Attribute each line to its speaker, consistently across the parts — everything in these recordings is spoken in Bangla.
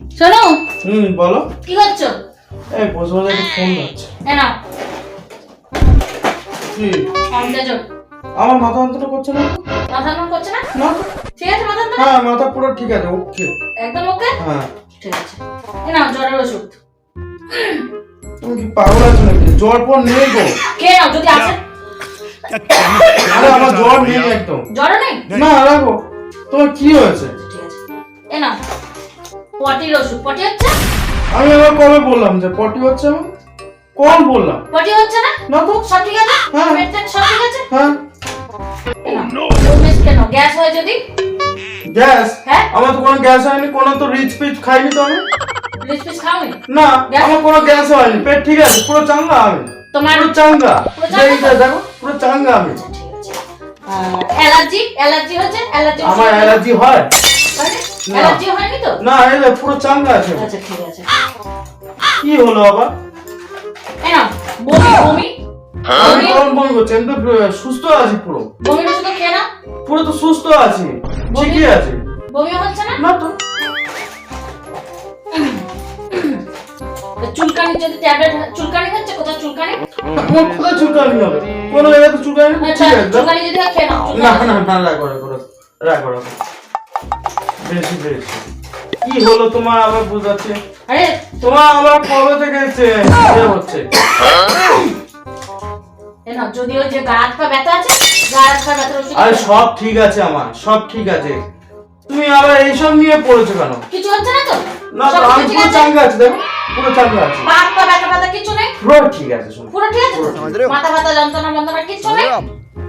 Speaker 1: শোনো।
Speaker 2: হুম বলো।
Speaker 1: কি করছ?
Speaker 2: এই বসে বসে একটা ফোন
Speaker 1: নাও।
Speaker 2: কি? আমার মাথা অন্তটা করছে না
Speaker 1: মাথা নন করছে না?
Speaker 2: না।
Speaker 1: ঠিক আছে মাথা নন
Speaker 2: হ্যাঁ মাথা পুরো ঠিক আছে ওকে।
Speaker 1: একদম ওকে?
Speaker 2: হ্যাঁ।
Speaker 1: ঠিক আছে। এ নাও জ্বরের ওষুধ।
Speaker 2: তুমি কি পাগল আছো নাকি? জ্বর পর নেই গো
Speaker 1: খেয়ে নাও যদি আছে
Speaker 2: আরে আমার জ্বর নেই একদম।
Speaker 1: জ্বর নেই?
Speaker 2: না রাখো। তোমার কি হয়েছে?
Speaker 1: ঠিক আছে। এ নাও। পটির ওষুধ পটি হচ্ছে?
Speaker 2: আমি এবার কবে বললাম যে পটি হচ্ছে আমার? কখন বললাম?
Speaker 1: পটি হচ্ছে না?
Speaker 2: না তো।
Speaker 1: সব ঠিক আছে?
Speaker 2: হ্যাঁ।
Speaker 1: পেট টেট সব ঠিক আছে?
Speaker 2: হ্যাঁ।
Speaker 1: কেন? গ্যাস হয় যদি?
Speaker 2: গ্যাস?
Speaker 1: হ্যাঁ?
Speaker 2: আমার তো কোনো গ্যাস হয়নি কোনো তো রিচ পিচ খাইনি তো আমি।
Speaker 1: রিচ পিস খাওনি?
Speaker 2: না আমার কোনো গ্যাস হয়নি। পেট ঠিক আছে পুরো চাঙ্গা আমি।
Speaker 1: তোমার
Speaker 2: পুরো চাঙ্গা। দেখো পুরো চাঙ্গা আমি।
Speaker 1: অ্যালার্জি? অ্যালার্জি হচ্ছে? অ্যালার্জি
Speaker 2: আমার অ্যালার্জি হয়।
Speaker 1: অ্যালার্জি হয়নি তো?
Speaker 2: না এই যে পুরো চাঙ্গা আছে।
Speaker 1: আচ্ছা ঠিক আছে।
Speaker 2: কি হলো আবার?
Speaker 1: এই নাও বমি বমি।
Speaker 2: আমি কখন বমি করছি আমি তো সুস্থ আছি পুরো।
Speaker 1: বমির ওষুধ খেয়ে নাও।
Speaker 2: পুরো তো সুস্থ আছি। ঠিকই আছে।
Speaker 1: বমি হচ্ছে না?
Speaker 2: না তো।
Speaker 1: চুলকানি যদি ট্যাবলেট চুলকানি হচ্ছে? কোথাও চুলকানি?
Speaker 2: কোথায় চুলকানি হবে? কোনো জায়গায় তো চুলকানি।
Speaker 1: আচ্ছা
Speaker 2: ঠিক আছে
Speaker 1: চুলকানি যদি খেয়ে নাও
Speaker 2: না না না রাখো রাখো রাখো বেশি বেশি কি হলো তোমার আবার বোঝাচ্ছে?
Speaker 1: আরে
Speaker 2: তোমার আবার কবে থেকে হচ্ছে?
Speaker 1: যদি ওই যে গা হাত ব্যথা আছে গা হাত পা
Speaker 2: আরে সব ঠিক আছে আমার সব ঠিক আছে। তুমি আবার এইসব নিয়ে পড়েছো কেন?
Speaker 1: কিছু হচ্ছে না তো?
Speaker 2: না আমি পুরো চাঙ্গা আছি দেখো পুরো চাঙ্গা আছি।
Speaker 1: পা পা ব্যথা ব্যথা কিছু নেই?
Speaker 2: পুরো ঠিক আছে শোনো।
Speaker 1: পুরো ঠিক আছে? তো?
Speaker 2: পুরো
Speaker 3: ঠিক আছে।
Speaker 1: মাথা ব্যথা যন্ত্রণা যন্ত্রণা কিছু নেই?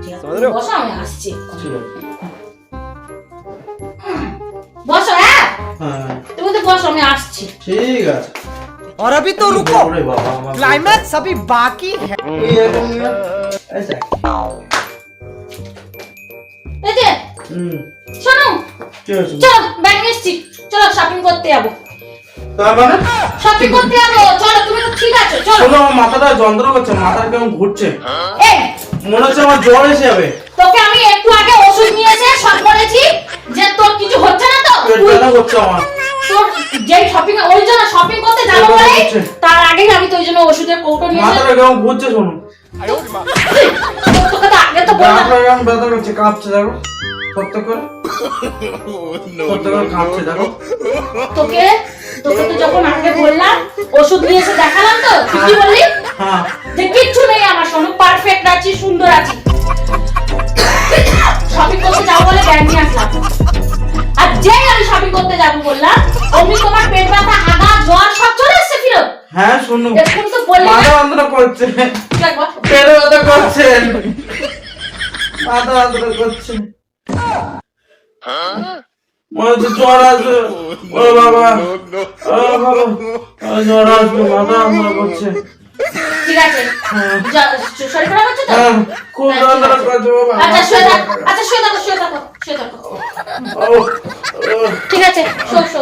Speaker 1: ঠিক আছে বসো আমি আসছি।
Speaker 2: ঠিক আছে।
Speaker 1: বসো আমি আসছি
Speaker 2: ঠিক আছে
Speaker 3: और अभी तो रुको
Speaker 2: ওরে বাবা আমার
Speaker 3: क्लाइमैक्स अभी बाकी है
Speaker 2: এই এরকম নিয়ে এই দেখ।
Speaker 1: এই যে
Speaker 2: হুম
Speaker 1: শোনো
Speaker 2: কি হয়েছে
Speaker 1: চলো ব্যাগ নিয়ে এসছি চলো শপিং করতে যাবো
Speaker 2: তার মানে
Speaker 1: শপিং করতে যাবো চলো তুমি তো ঠিক আছো চলো
Speaker 2: শোনো আমার মাথাটা যন্ত্রণা করছে মাথা কেমন ঘুরছে
Speaker 1: এই
Speaker 2: মনে হচ্ছে আমার জ্বর এসে যাবে
Speaker 1: তোকে আমি একটু আগে ওষুধ নিয়ে এসে সব বলেছি যে তোর কিছু হচ্ছে না তো
Speaker 2: পেট
Speaker 1: তুই-
Speaker 2: ব্যথা করছে আমার
Speaker 1: তোর যেই শপিং ওই জন্য শপিং করতে যাব বলে তার আগেই আমি তো ওই জন্য ওষুধের কৌটো নিয়ে
Speaker 2: কেমন ঘুরছে শোনো।
Speaker 1: তোকে তো আগে তো বললাম।
Speaker 2: কেমন ব্যথা করছে কাঁপছে দেখো। সত্য করে। সত্য করে কাঁপছে দেখো।
Speaker 1: তোকে তোকে তো যখন আগে বললাম ওষুধ নিয়ে এসে দেখালাম তো কি বললি?
Speaker 2: হ্যাঁ
Speaker 1: যে কিচ্ছু নেই আমার শোনো পারফেক্ট
Speaker 2: হ্যাঁ শোনো।
Speaker 1: এক্ষুনি তো বললি
Speaker 2: মাথা যন্ত্রণা করছে? পেট ব্যথা করছে। মাথা যন্ত্রণা করছে। মনে হচ্ছে জ্বর আসবে। ও বাবা। ও বাবা। জ্বর আসবে মাথা যন্ত্রণা করছে।
Speaker 1: ঠিক আছে। শরীর খারাপ হচ্ছে তো?
Speaker 2: হ্যাঁ খুব যন্ত্রণা করছে বাবা।
Speaker 1: আচ্ছা শুয়ে থাক। আচ্ছা শুয়ে থাকো শুয়ে থাকো শুয়ে থাকো।
Speaker 2: ও, ও,
Speaker 1: ঠিক আছে শো শো।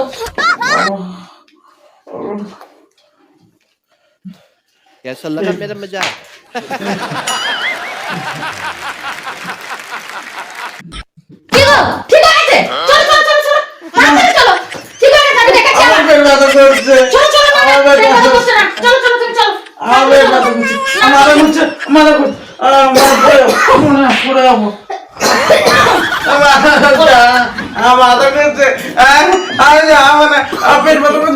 Speaker 3: कैसा लगा मेरा मजाक
Speaker 1: কি গো ঠিক আছে চলো চলো চলো চলো তাড়াতাড়ি চলো ঠিক আছে আমি দেখেছি
Speaker 2: আমার
Speaker 1: আমার
Speaker 2: পেট ব্যথা করছে
Speaker 1: চলো চলো না,
Speaker 2: আমার
Speaker 1: পেট
Speaker 2: পেট
Speaker 1: ব্যথা
Speaker 2: ব্যথা
Speaker 1: করছে না চলো চলো তুমি চলো
Speaker 2: আমার পেট ব্যথা করছে আমার মাথা ঘুরছে মাথা ঘুরছে আহ, মাথা পড়ে যাবো, মনে হয় পড়ে যাবো আমার মাথা ঘুরছে, আমার মাথা ঘুরছে আহ, আমি যে আমার না, আমার পেট ব্যথা করছে